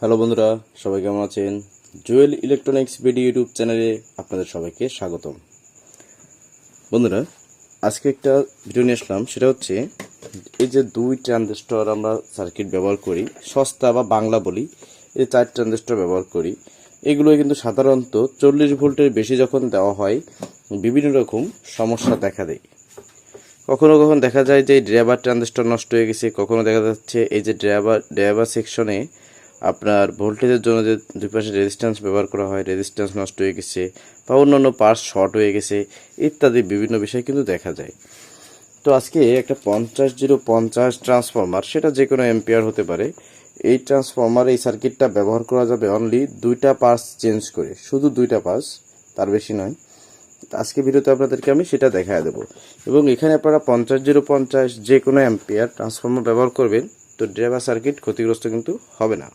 Hello বন্ধুরা, সবাই কেমন আছেন? জুয়েল ইলেকট্রনিক্স ভিডিও ইউটিউব চ্যানেলে আপনাদের সবাইকে স্বাগতম। বন্ধুরা, আজকে একটা ভিডিও নিয়ে আসলাম, সেটা হচ্ছে এই যে দুই ট্রানজিস্টর আমরা সার্কিট ব্যবহার করি, সস্তা বা বাংলা বলি, এই চার ট্রানজিস্টর ব্যবহার করি, এগুলো কিন্তু সাধারণত চল্লিশ ভোল্টের বেশি যখন দেওয়া হয়, বিভিন্ন রকম সমস্যা দেখা দেয়। কখনো কখনো দেখা যায় যে ড্রাইভার ট্রানজিস্টর নষ্ট হয়ে গেছে, কখনো দেখা যাচ্ছে এই যে ড্রাইভার ড্রাইভার সেকশনে আপনার ভোল্টেজের জন্য যে দুই পাশে রেজিস্ট্যান্স ব্যবহার করা হয় রেজিস্ট্যান্স নষ্ট হয়ে গেছে বা অন্যান্য পার্টস শর্ট হয়ে গেছে ইত্যাদি বিভিন্ন বিষয় কিন্তু দেখা যায়। তো আজকে একটা পঞ্চাশ জিরো পঞ্চাশ ট্রান্সফর্মার সেটা যে কোনো এম্পিয়ার হতে পারে। এই ট্রান্সফর্মার এই সার্কিটটা ব্যবহার করা যাবে অনলি দুইটা পার্টস চেঞ্জ করে, শুধু দুইটা পার্টস তার বেশি নয়। আজকে ভিডিওতে আপনাদেরকে আমি সেটা দেখা দেবো। এবং এখানে আপনারা পঞ্চাশ জিরো পঞ্চাশ যে কোনো অ্যাম্পিয়ার ট্রান্সফর্মার ব্যবহার করবেন, তো ড্রাইভার সার্কিট ক্ষতিগ্রস্ত কিন্তু হবে না।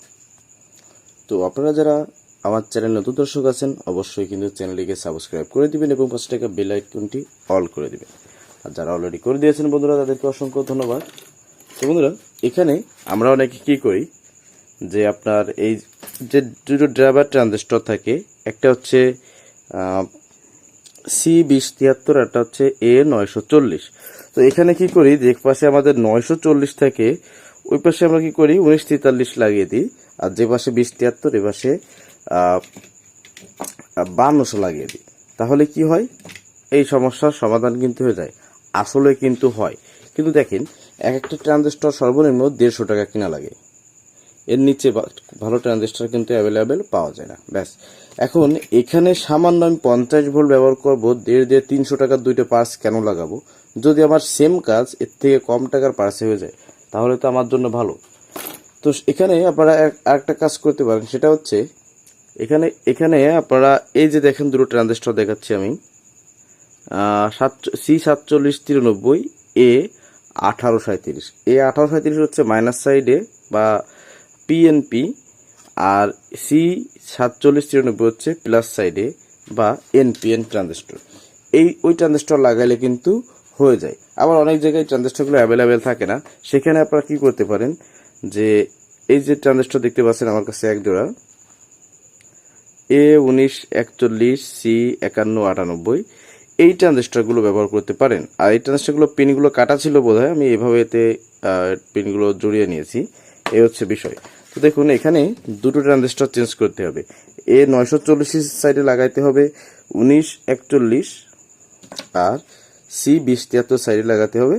তো আপনারা যারা আমার চ্যানেল নতুন দর্শক আছেন, অবশ্যই কিন্তু চ্যানেলটিকে সাবস্ক্রাইব করে দিবেন এবং পাশে টাকা বেল আইকনটি অল করে দিবেন। আর যারা অলরেডি করে দিয়েছেন বন্ধুরা, তাদেরকে অসংখ্য ধন্যবাদ। তো বন্ধুরা, এখানে আমরা অনেকে কী করি, যে আপনার এই যে দুটো ড্রাইভার ট্রানজিস্টর থাকে, একটা হচ্ছে সি বিশ তিয়াত্তর একটা হচ্ছে এ নয়শো চল্লিশ তো এখানে কি করি, যে এক পাশে আমাদের নয়শো চল্লিশ থাকে, ওই পাশে আমরা কি করি, উনিশ তেতাল্লিশ লাগিয়ে দিই। আর যে পাশে বিশ তিয়াত্তর, এ পাশে বান্নশো লাগিয়ে দিই। তাহলে কি হয়? এই সমস্যার সমাধান কিন্তু হয়ে যায়। আসলে কিন্তু হয়। কিন্তু দেখেন, এক একটা ট্রানজিস্টর সর্বনিম্ন দেড়শো টাকা কিনা লাগে। এর নিচে ভালো ট্রানজিস্টর কিন্তু অ্যাভেলেবেল পাওয়া যায় না। ব্যাস। এখন এখানে সামান্য আমি পঞ্চাশ ভোল্ট ব্যবহার করব, দেড় দেড় তিনশো টাকার দুইটা পার্স কেন লাগাবো? যদি আমার সেম কাজ, এর থেকে কম টাকার পার্সে হয়ে যায়, তাহলে তো আমার জন্য ভালো। তো এখানে আপনারা আরেকটা কাজ করতে পারেন, সেটা হচ্ছে এখানে এখানে আপনারা এই যে দেখেন দুটো ট্রানজিস্টর দেখাচ্ছি আমি। সি সাতচল্লিশ তিরানব্বই, এ আঠারো সাঁত্রিশ এ আঠারো সাঁত্রিশ হচ্ছে মাইনাস সাইডে বা পিএনপি, আর সি সাতচল্লিশ তিরানব্বই হচ্ছে প্লাস সাইডে বা এনপিএন ট্রানজিস্টর। এই, ওই ট্রানজিস্টর লাগাইলে কিন্তু হয়ে যায়। আবার অনেক জায়গায় ট্রানজিস্টরগুলো অ্যাভেলেবেল থাকে না। সেখানে আপনারা কি করতে পারেন যে এই যে ট্রানজিস্টর দেখতে পাচ্ছেন আমার কাছে এক জোড়া এ উনিশ একচল্লিশ সি একান্ন আটানব্বই, এই ট্রানজিস্টরগুলো ব্যবহার করতে পারেন। আর এই ট্রানজিস্টরগুলো পিনগুলো কাটা ছিল বোধহয়, আমি এভাবে এতে পিনগুলো জড়িয়ে নিয়েছি। এ হচ্ছে বিষয়। তো দেখুন, এখানে দুটো ট্রানজিস্টর চেঞ্জ করতে হবে। এ নয়শো চল্লিশ সাইডে লাগাইতে হবে, উনিশ একচল্লিশ আর সি বিশ তিয়াত্তর সাইডে লাগাতে হবে,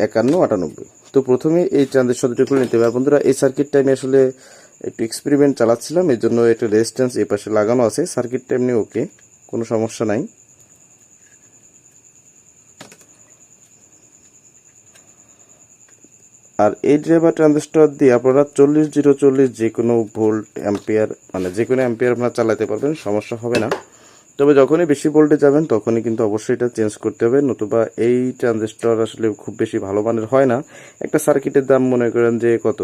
একান্ন আটানব্বই। তো প্রথমে এই ট্রানজিস্টর দুটো খুলে নিতে হবে। বন্ধুরা, এই সার্কিটটা আমি আসলে একটু এক্সপেরিমেন্ট চালাচ্ছিলাম, এর জন্য একটা রেজিস্ট্যান্স এই পাশে লাগানো আছে। সার্কিটটা এমনি ওকে কোনো সমস্যা নাই। আর এই ড্রাইভার ট্রানজিস্টর দিয়ে আপনারা চল্লিশ জিরো চল্লিশ যে কোনো ভোল্ট অ্যাম্পিয়ার মানে যে কোনো অ্যাম্পিয়ার আপনারা চালাতে পারবেন, সমস্যা হবে না। তবে যখনই বেশি ভোল্টে যাবেন, তখনই কিন্তু অবশ্যই এটা চেঞ্জ করতে হবে। নতুবা এই ট্রানজিস্টর আসলে খুব বেশি ভালো মানের হয় না। একটা সার্কিটের দাম মনে করেন যে কত?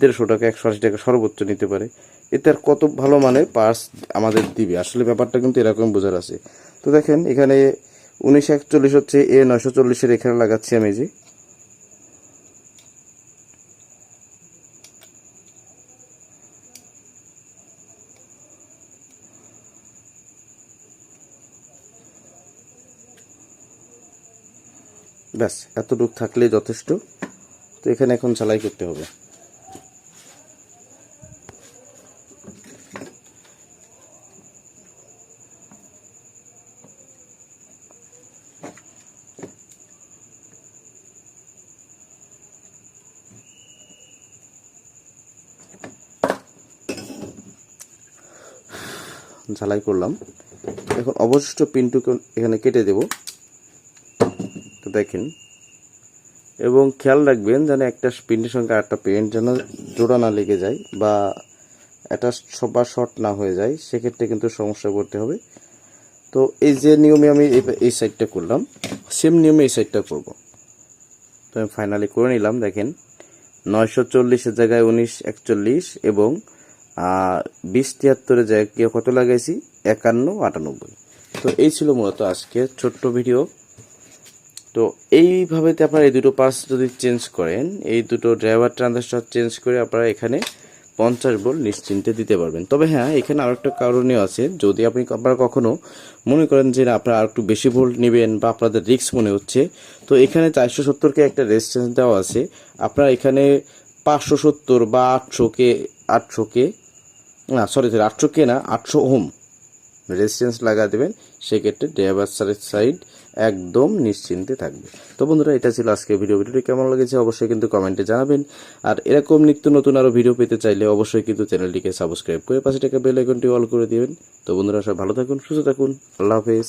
দেড়শো টাকা, একশো আশি টাকা সর্বোচ্চ নিতে পারে। এতে আর কত ভালো মানের পার্স আমাদের দিবে? আসলে ব্যাপারটা কিন্তু এরকম বোঝার আছে। তো দেখেন, এখানে উনিশ একচল্লিশ হচ্ছে, এ নয়শো চল্লিশের এখানে লাগাচ্ছি আমি যে। ব্যাস এতটুকু থাকলে যথেষ্ট। তো এখানে এখন চালাই করতে হবে। ঝালাই করলাম। এখন অবশিষ্ট পিনটুকু এখানে কেটে দেব। দেখেন। এবং খেয়াল রাখবেন যেন একটা পিনের সঙ্গে আরেকটা পেন্ট যেন জোড়া না লেগে যায় বা একটা বা শর্ট না হয়ে যায়, সেক্ষেত্রে কিন্তু সমস্যা করতে হবে। তো এই যে নিয়মে আমি এই সাইডটা করলাম, সেম নিয়মে এই সাইডটা করব। তো আমি ফাইনালি করে নিলাম, দেখেন। নয়শো চল্লিশের জায়গায় উনিশ, একচল্লিশ এবং বিশ তিয়াত্তরের জায়গায় কত লাগাইছি? একান্ন, আটানব্বই। তো এই ছিল মূলত আজকে ছোট্ট ভিডিও। তো এইভাবে আপনারা এই দুটো পাস যদি চেঞ্জ করেন, এই দুটো ড্রাইভার ট্রানজিস্টর চেঞ্জ করে আপনারা এখানে পঞ্চাশ ভোল্ট নিশ্চিন্তে দিতে পারবেন। তবে হ্যাঁ এখানে আরও একটা কারণীয় আছে। যদি আপনি আপনারা কখনো মনে করেন যে না, আপনারা আর একটু বেশি ভোল্ট নেবেন বা আপনাদের রিস্ক মনে হচ্ছে, তো এখানে চারশো সত্তরকে একটা রেজিস্ট্যান্স দেওয়া আছে। আপনারা এখানে পাঁচশো সত্তর বা আটশোকে আটশোকে না সরি সরি আটশো কে না, আটশো ওহম রেজিস্ট্যান্স লাগা দেবেন। সেক্ষেত্রে ড্রাইভার সাইড একদম নিশ্চিন্তে থাকবে। তো বন্ধুরা, এটা ছিল আজকে ভিডিও ভিডিওটি কেমন লেগেছে অবশ্যই কিন্তু কমেন্টে জানাবেন। আর এরকম নিত্য নতুন আরও ভিডিও পেতে চাইলে অবশ্যই কিন্তু চ্যানেলটিকে সাবস্ক্রাইব করে পাশে টাকা বেল আইকনটি অল করে দিবেন। তো বন্ধুরা সব ভালো থাকুন, সুস্থ থাকুন। আল্লাহ হাফেজ।